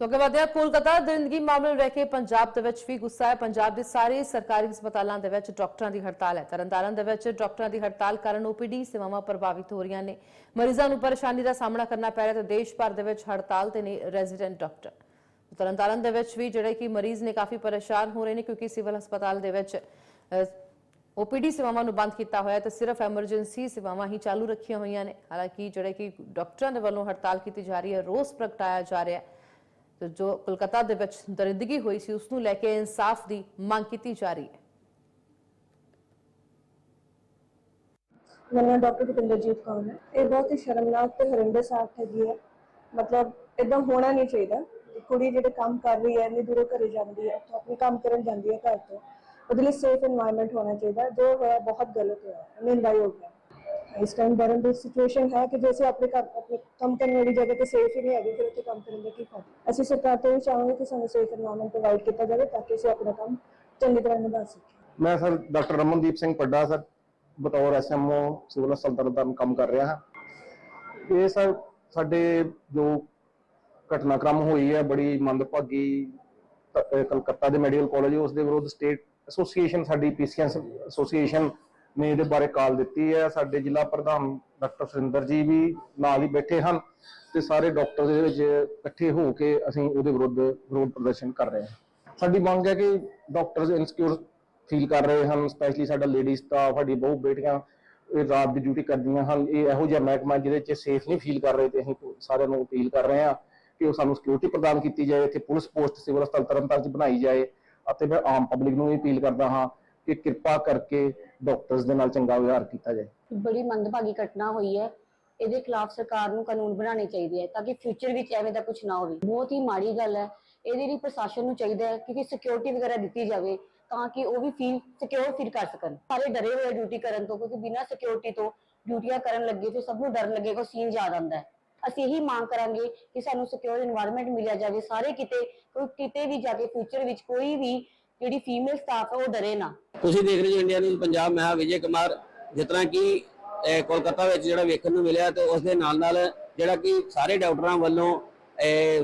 ਸੋ ਅੱਗੇ ਵਧਿਆ ਕੋਲਕਾਤਾ ਦਰਿੰਦਗੀ ਮਾਮਲੇ ਨੂੰ ਲੈ ਕੇ ਪੰਜਾਬ ਦੇ ਵਿੱਚ ਵੀ ਗੁੱਸਾ ਹੈ। ਪੰਜਾਬ ਦੇ ਸਾਰੇ ਸਰਕਾਰੀ ਹਸਪਤਾਲਾਂ ਦੇ ਵਿੱਚ ਡਾਕਟਰਾਂ ਦੀ ਹੜਤਾਲ ਹੈ। ਤਰਨਤਾਰਨ ਦੇ ਵਿੱਚ ਡਾਕਟਰਾਂ ਦੀ ਹੜਤਾਲ ਕਾਰਨ ਓਪੀਡੀ ਸੇਵਾਵਾਂ ਪ੍ਰਭਾਵਿਤ ਹੋ ਰਹੀਆਂ ਨੇ। ਮਰੀਜ਼ਾਂ ਨੂੰ ਪਰੇਸ਼ਾਨੀ ਦਾ ਸਾਹਮਣਾ ਕਰਨਾ ਪੈ ਰਿਹਾ ਤੇ ਦੇਸ਼ ਭਰ ਦੇ ਵਿੱਚ ਹੜਤਾਲ ਤੇ ਨੇ ਰੈਜ਼ੀਡੈਂਟ ਡਾਕਟਰ। ਤਰਨਤਾਰਨ ਦੇ ਵਿੱਚ ਵੀ ਜਿਹੜੇ ਕਿ ਮਰੀਜ਼ ਨੇ ਕਾਫੀ ਪਰੇਸ਼ਾਨ ਹੋ ਰਹੇ ਨੇ ਕਿਉਂਕਿ ਸਿਵਲ ਹਸਪਤਾਲ ਦੇ ਵਿੱਚ ਓਪੀਡੀ ਸੇਵਾਵਾਂ ਨੂੰ ਬੰਦ ਕੀਤਾ ਹੋਇਆ ਤੇ ਸਿਰਫ ਐਮਰਜੈਂਸੀ ਸੇਵਾਵਾਂ ਹੀ ਚਾਲੂ ਰੱਖੀਆਂ ਹੋਈਆਂ ਨੇ। ਹਾਲਾਂਕਿ ਜਿਹੜੇ ਕਿ ਡਾਕਟਰਾਂ ਦੇ ਵੱਲੋਂ ਹੜਤਾਲ ਕੀਤੀ ਜਾ ਰਹੀ ਹੈ, ਰੋਸ ਪ੍ਰਗਟਾਇਆ ਜਾ ਰਿਹਾ ਹੈ। ਤੇ ਜੋ ਕੋਲਕਾਤਾ ਦੇ ਵਿੱਚ ਦਰਿੰਦਗੀ ਹੋਈ ਸੀ ਉਸ ਨੂੰ ਲੈ ਕੇ ਇਨਸਾਫ ਦੀ ਮੰਗ ਕੀਤੀ ਜਾ ਰਹੀ ਹੈ। ਮੈਨੂੰ ਡਾਕਟਰ ਭਿੰਦਰਜੀਤ ਕੌਰ ਹੈ ਇਹ ਬਹੁਤ ਹੀ ਸ਼ਰਮਨਾਕ ਤੇ ਹਰਿੰਦਰ ਸਾਖ ਹੈਗੀ ਹੈ। ਮਤਲਬ ਇਦਾਂ ਹੋਣਾ ਨਹੀਂ ਚਾਹੀਦਾ ਕੁੜੀ ਜਿਹੜੇ ਕੰਮ ਕਰ ਰਹੀ ਹੈ, ਇੰਨੀ ਦੂਰੋਂ ਘਰੇ ਜਾਂਦੀ ਹੈ, ਉੱਥੋਂ ਆਪਣੇ ਕੰਮ ਕਰਨ ਜਾਂਦੀ ਹੈ ਘਰ ਤੋਂ। ਉਹਦੇ ਲਈ ਸੇਫ এনवायरमेंਟ ਹੋਣਾ ਚਾਹੀਦਾ, ਜੋ ਹੋਇਆ ਬਹੁਤ ਗਲਤ ਹੋਇਆ, ਨਿੰਦਾਯੋਗ ਹੈ। इस टाइम डरन ਦੀ ਸਿਚੁਏਸ਼ਨ ਹੈ ਕਿ ਜੈਸੇ ਆਪਣੇ ਘਰ, ਆਪਣੇ ਕੰਮ ਕਰਨ ਵਾਲੀ ਜਗ੍ਹਾ ਤੇ ਸੇਫ ਹੀ ਨਹੀਂ ਹੈਗੀ, ਫਿਰ ਕੰਮ ਕਰਨ ਦਾ ਕੀ ਫਾਇਦਾ? ਅਸੀਂ ਸਰਕਾਰ ਤੋਂ ਚਾਹਾਂਗੇ ਕਿ ਸਾਨੂੰ ਸੇਫ ਇਨਵਾਇਰਨਮੈਂਟ ਪ੍ਰੋਵਾਈਡ ਕੀਤਾ ਜਾਵੇ ਤਾਂ ਕਿ ਅਸੀਂ ਆਪਣਾ ਕੰਮ ਚੰਗੀ ਤਰ੍ਹਾਂ ਨਿਭਾ ਸਕੀਏ। ਮੈਂ sir doctor Ramandeep Singh Padda sir, ਬਤੌਰ ਐਸਐਮਓ ਸਿਵਲ ਹਸਪਤਾਲ ਦਾ ਕੰਮ ਕਰ ਰਿਹਾ ਹਾਂ। ਇਹ ਸਰ ਸਾਡੇ ਜੋ ਘਟਨਾਕ੍ਰਮ ਹੋਈ ਹੈ, ਬੜੀ ਮੰਦਭਾਗੀ ਕਲਕੱਤਾ ਦੇ ਮੈਡੀਕਲ ਕਾਲਜ ਉਸ ਦੇ ਵਿਰੁੱਧ ਸਟੇਟ ਐਸੋਸੀਏਸ਼ਨ ਸਾਡੀ ਪੀਸੀਐਸ ਐਸੋਸੀਏਸ਼ਨ ਨੇ ਇਹਦੇ ਬਾਰੇ ਕਾਲ ਦਿੱਤੀ ਹੈ। ਸਾਡੇ ਜ਼ਿਲ੍ਹਾ ਪ੍ਰਧਾਨ ਡਾਕਟਰ ਸੁਰਿੰਦਰ ਜੀ ਵੀ ਨਾਲ ਹੀ ਬੈਠੇ ਹਨ ਤੇ ਸਾਰੇ ਡਾਕਟਰ ਦੇ ਵਿੱਚ ਇਕੱਠੇ ਹੋ ਕੇ ਅਸੀਂ ਉਹਦੇ ਵਿਰੁੱਧ ਵਿਰੋਧ ਪ੍ਰਦਰਸ਼ਨ ਕਰ ਰਹੇ ਹਾਂ। ਸਾਡੀ ਮੰਗ ਹੈ ਕਿ ਡਾਕਟਰਸ ਇਨਸਿਕਿਉਰ ਫੀਲ ਕਰ ਰਹੇ ਹਨ, ਸਪੈਸ਼ਲੀ ਸਾਡਾ ਲੇਡੀ ਸਟਾਫ ਸਾਡੀ ਬਹੁ ਬੇਟੀਆਂ ਇਹ ਰਾਤ ਦੀ ਡਿਊਟੀ ਕਰਦੀਆਂ ਹਨ। ਇਹ ਇਹੋ ਜਿਹਾ ਮਹਿਕਮਾ ਜਿਹਦੇ 'ਚ ਸੇਫ ਨਹੀਂ ਫੀਲ ਕਰ ਰਹੇ ਤੇ ਅਸੀਂ ਸਾਰਿਆਂ ਨੂੰ ਅਪੀਲ ਕਰ ਰਹੇ ਹਾਂ ਕਿ ਉਹ ਸਾਨੂੰ ਸਿਕਿਉਰਿਟੀ ਪ੍ਰਦਾਨ ਕੀਤੀ ਜਾਏ, ਇੱਥੇ ਪੁਲਿਸ ਪੋਸਟ ਸਿਵਲ ਹਸਪਤਾਲ ਤਰਨਤਾਰਨ 'ਚ ਬਣਾਈ ਜਾਏ। ਅਤੇ ਮੈਂ ਆਮ ਪਬਲਿਕ ਨੂੰ ਵੀ ਅਪੀਲ ਕਰਦਾ ਹਾਂ ਕਿ ਕਿਰਪਾ ਕਰਕੇ ਡਾਕਟਰਸ ਦੇ ਨਾਲ ਚੰਗਾ ਵਿਵਹਾਰ ਕੀਤਾ ਜਾਏ। ਬੜੀ ਮੰਦਭਾਗੀ ਘਟਨਾ ਹੋਈ ਹੈ। ਇਹਦੇ ਖਿਲਾਫ ਸਰਕਾਰ ਨੂੰ ਕਾਨੂੰਨ ਬਣਾਉਣੇ ਚਾਹੀਦੇ ਹੈ ਤਾਂ ਕਿ ਫਿਊਚਰ ਵਿੱਚ ਐਵੇਂ ਦਾ ਕੁਝ ਨਾ ਹੋਵੇ। ਬਹੁਤ ਹੀ ਮਾੜੀ ਗੱਲ ਹੈ। ਇਹਦੇ ਲਈ ਪ੍ਰਸ਼ਾਸਨ ਨੂੰ ਚਾਹੀਦਾ ਹੈ ਕਿ ਸਿਕਿਉਰਿਟੀ ਵਗੈਰਾ ਦਿੱਤੀ ਜਾਵੇ ਤਾਂ ਕਿ ਉਹ ਵੀ ਫੀਲ ਸਿਕਿਉਰ ਫੀਲ ਕਰ ਸਕਣ। ਸਾਰੇ ਡਰੇ ਹੋਏ ਡਿਊਟੀ ਕਰਨ ਤੋਂ ਕਿਉਂਕਿ ਬਿਨਾਂ ਸਿਕਿਉਰਿਟੀ ਤੋਂ ਡਿਊਟੀਆਂ ਕਰਨ ਲੱਗੇ ਤੇ ਸਭ ਨੂੰ ਡਰ ਲੱਗੇਗਾ ਸੀਨ ਯਾਦ ਆਉਂਦਾ ਹੈ। ਅਸੀਂ ਇਹੀ ਮੰਗ ਕਰਾਂਗੇ ਕਿ ਸਾਨੂੰ ਸਿਕਿਉਰ এনवायरमेंट ਮਿਲਿਆ ਜਾਵੇ। ਸਾਰੇ ਕਿਤੇ ਕੋਈ ਕਿਤੇ ਵੀ ਜਾ ਕੇ ਫਿਊਚਰ ਵਿੱਚ ਕੋਈ ਵੀ ਜਿਹੜੀ ਫੀਮੇਲ ਸਟਾਫ ਹੈ ਉਹ ਡਰੇ ਨਾ। ਤੁਸੀਂ ਦੇਖ ਰਹੇ ਹੋ ਇੰਡੀਆ ਨਿਊਜ਼ ਪੰਜਾਬ, ਮੈਂ ਹਾਂ ਵਿਜੇ ਕੁਮਾਰ। ਜਿਸ ਤਰ੍ਹਾਂ ਕਿ ਕੋਲਕਾਤਾ ਵਿੱਚ ਜਿਹੜਾ ਵੇਖਣ ਨੂੰ ਮਿਲਿਆ ਤੇ ਉਸ ਦੇ ਨਾਲ ਨਾਲ ਜਿਹੜਾ ਕਿ ਸਾਰੇ ਡਾਕਟਰਾਂ ਵੱਲੋਂ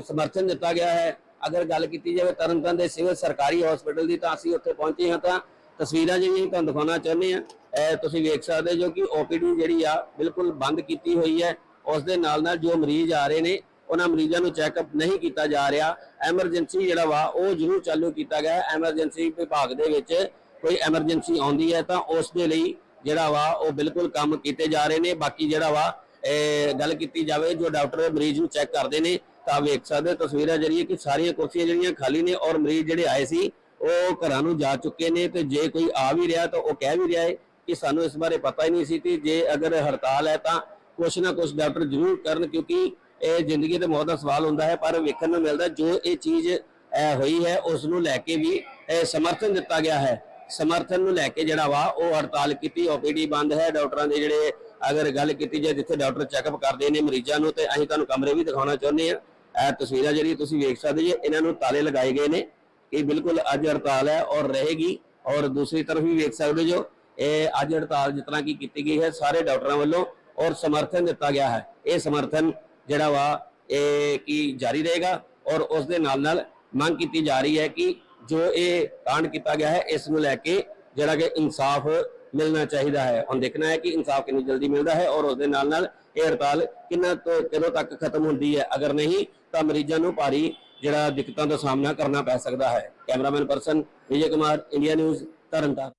ਸਮਰਥਨ ਦਿੱਤਾ ਗਿਆ ਹੈ। ਅਗਰ ਗੱਲ ਕੀਤੀ ਜਾਵੇ ਤਰਨਤਾਰਨ ਦੇ ਸਿਵਲ ਸਰਕਾਰੀ ਹਸਪੀਟਲ ਦੀ ਤਾਂ ਅਸੀਂ ਉੱਥੇ ਪਹੁੰਚੇ ਹਾਂ ਤਾਂ ਤਸਵੀਰਾਂ ਜਿਹੜੀਆਂ ਤੁਹਾਨੂੰ ਦਿਖਾਉਣਾ ਚਾਹੁੰਦੇ ਆ ਤੁਸੀਂ ਵੇਖ ਸਕਦੇ ਜੋ ਕਿ ਓਪੀਡੀ ਜਿਹੜੀ ਆ ਬਿਲਕੁਲ ਬੰਦ ਕੀਤੀ ਹੋਈ ਹੈ। ਉਸ ਦੇ ਨਾਲ ਨਾਲ ਜੋ ਮਰੀਜ਼ ਆ ਰਹੇ ਨੇ, ਉਹਨਾਂ ਮਰੀਜ਼ਾਂ ਨੂੰ ਚੈੱਕਅਪ ਨਹੀਂ ਕੀਤਾ ਜਾ ਰਿਹਾ। ਐਮਰਜੈਂਸੀ ਜਿਹੜਾ ਵਾ ਉਹ ਜ਼ਰੂਰ ਚਾਲੂ ਕੀਤਾ ਗਿਆ। ਐਮਰਜੈਂਸੀ ਵਿਭਾਗ ਦੇ ਵਿੱਚ ਕੋਈ ਐਮਰਜੈਂਸੀ ਆਉਂਦੀ ਹੈ ਤਾਂ ਉਸ ਦੇ ਲਈ ਜਿਹੜਾ ਵਾ ਉਹ ਬਿਲਕੁਲ ਕੰਮ ਕੀਤੇ ਜਾ ਰਹੇ ਨੇ। ਬਾਕੀ ਜਿਹੜਾ ਵਾ ਗੱਲ ਕੀਤੀ ਜਾਵੇ, ਜੋ ਡਾਕਟਰ ਮਰੀਜ਼ ਨੂੰ ਚੈੱਕ ਕਰਦੇ ਨੇ, ਤਾਂ ਵੇਖ ਸਕਦੇ ਤਸਵੀਰਾਂ ਜਰੀਏ ਕਿ ਸਾਰੀਆਂ ਕੁਰਸੀਆਂ ਜਿਹੜੀਆਂ ਖਾਲੀ ਨੇ ਔਰ ਮਰੀਜ਼ ਜਿਹੜੇ ਆਏ ਸੀ, ਉਹ ਘਰਾਂ ਨੂੰ ਜਾ ਚੁੱਕੇ ਨੇ ਤੇ ਜੇ ਕੋਈ ਆ ਵੀ ਰਿਹਾ ਤਾਂ ਉਹ ਕਹਿ ਵੀ ਰਿਹਾ ਹੈ ਕਿ ਸਾਨੂੰ ਇਸ ਬਾਰੇ ਪਤਾ ਹੀ ਨਹੀਂ ਸੀ ਕਿ ਜੇ ਅਗਰ ਹੜਤਾਲ ਹੈ ਤਾਂ ਕੁਛ ਨਾ ਕੁਛ ਡਾਕਟਰ ਜ਼ਰੂਰ ਕਰਨ ਕਿਉਂਕਿ ਇਹ ਜ਼ਿੰਦਗੀ ਤੇ ਮੌਤ ਦਾ ਸਵਾਲ ਹੁੰਦਾ ਹੈ, ਪਰ ਵੇਖਣ ਨੂੰ ਮਿਲਦਾ ਜੋ ਇਹ ਚੀਜ਼ ਹੋਈ ਹੈ, ਉਸ ਨੂੰ ਲੈ ਕੇ ਵੀ ਸਮਰਥਨ ਦਿੱਤਾ ਗਿਆ ਹੈ। ਸਮਰਥਨ ਨੂੰ ਲੈ ਕੇ ਜਿਹੜਾ ਵਾ ਉਹ ਹੜਤਾਲ ਕੀਤੀ ਓਪੀਡੀ ਬੰਦ ਹੈ, ਡਾਕਟਰਾਂ ਦੇ ਜਿਹੜੇ ਅਗਰ ਗੱਲ ਕੀਤੀ ਜਾਏ ਜਿੱਥੇ ਡਾਕਟਰ ਚੈੱਕਅਪ ਕਰਦੇ ਨੇ ਮਰੀਜ਼ਾਂ ਨੂੰ, ਤੇ ਅਸੀਂ ਤੁਹਾਨੂੰ ਕਮਰੇ ਵੀ ਦਿਖਾਉਣਾ ਚਾਹੁੰਦੇ ਆ ਇਹ ਤਸਵੀਰਾਂ ਜਿਹੜੀ ਤੁਸੀਂ ਵੇਖ ਸਕਦੇ ਜੀ, ਇਹਨਾਂ ਨੂੰ ਤਾਲੇ ਲਗਾਏ ਗਏ ਨੇ ਇਹ ਬਿਲਕੁਲ ਅੱਜ ਹੜਤਾਲ ਹੈ ਔਰ ਰਹੇਗੀ। ਔਰ ਦੂਸਰੀ ਤਰਫ ਵੀ ਵੇਖ ਸਕਦੇ ਜੋ, ਇਹ ਅੱਜ ਹੜਤਾਲ ਜਿਸ ਤਰ੍ਹਾਂ ਕੀ ਕੀਤੀ ਗਈ ਹੈ, ਸਾਰੇ ਡਾਕਟਰਾਂ ਵੱਲੋਂ ਔਰ ਸਮਰਥਨ ਦਿੱਤਾ ਗਿਆ ਹੈ। ਇਹ ਸਮਰਥਨ ਜਿਹੜਾ ਵਾ, ਇਹ ਕੀ ਜਾਰੀ ਰਹੇਗਾ ਔਰ ਉਸ ਦੇ ਨਾਲ ਨਾਲ ਮੰਗ ਕੀਤੀ ਜਾ ਰਹੀ ਹੈ ਕਿ ਜੋ ਇਹ ਕਾਂਡ ਕੀਤਾ ਗਿਆ ਹੈ, ਇਸ ਨੂੰ ਲੈ ਕੇ ਜਿਹੜਾ ਕਿ ਇਨਸਾਫ ਮਿਲਣਾ ਚਾਹੀਦਾ ਹੈ। ਹੁਣ ਦੇਖਣਾ ਹੈ ਕਿ ਇਨਸਾਫ ਕਿੰਨੀ ਜਲਦੀ ਮਿਲਦਾ ਹੈ ਔਰ ਉਸ ਦੇ ਨਾਲ ਨਾਲ ਇਹ ਹੜਤਾਲ ਕਿੰਨਾ ਤੋਂ ਕਦੋਂ ਤੱਕ ਖਤਮ ਹੁੰਦੀ ਹੈ। ਅਗਰ ਨਹੀਂ, ਤਾਂ ਮਰੀਜ਼ਾਂ ਨੂੰ ਭਾਰੀ ਜਿਹੜਾ ਦਿੱਕਤਾਂ ਦਾ ਸਾਹਮਣਾ ਕਰਨਾ ਪੈ ਸਕਦਾ ਹੈ। Cameraman person Vijay Kumar, India news, Tarn Taran.